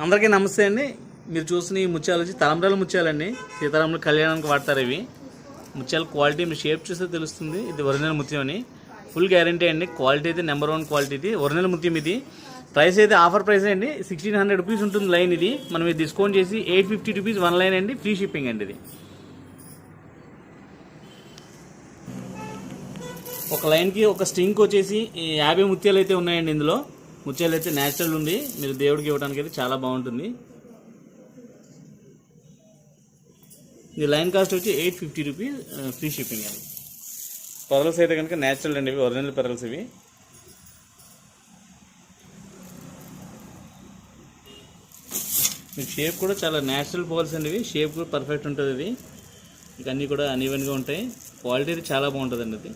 అందరికీ నమస్తే అండి. మీరు చూసిన ఈ ముత్యాలు వచ్చి తలంబ్రాల ముత్యాలండి. సీతారాముల కళ్యాణానికి వాడతారు ఇవి. ముత్యాల క్వాలిటీ మీరు షేప్ చూస్తే తెలుస్తుంది. ఇది ఒరిజినల్ ముత్యం అని. ఫుల్ గ్యారంటీ అండి. క్వాలిటీ అయితే నెంబర్ వన్ క్వాలిటీ ఇది. ఒరిజినల్ ముత్యం ఇది. ప్రైస్ అయితే ఆఫర్ ప్రైస్ అండి. సిక్స్టీన్ హండ్రెడ్ రూపీస్ ఉంటుంది లైన్ ఇది. మనం ఇది డిస్కౌంట్ చేసి eight fifty rupees one line అండి. ఫ్రీ షిప్పింగ్ అండి ఇది. ఒక లైన్కి ఒక స్ట్రింగ్ వచ్చేసి యాభై ముత్యాలు అయితే ఉన్నాయండి ఇందులో. ముత్యాలు అయితే న్యాచురల్ ఉంది. మీరు దేవుడికి ఇవ్వడానికి అయితే చాలా బాగుంటుంది. ఈ లైన్ కాస్ట్ వచ్చి eight fifty rupees free shipping అండి పెరల్స్ అయితే కనుక న్యాచురల్ అండి ఇవి ఒరిజినల్ పెరల్స్ ఇవి. మీకు షేప్ కూడా చాలా న్యాచురల్ పోల్స్ అండి ఇవి. షేప్ కూడా పర్ఫెక్ట్ ఉంటుంది ఇది. ఇక అన్నీ కూడా అన్ఈవెన్గా ఉంటాయి. క్వాలిటీ అయితే చాలా బాగుంటుంది అండి అది.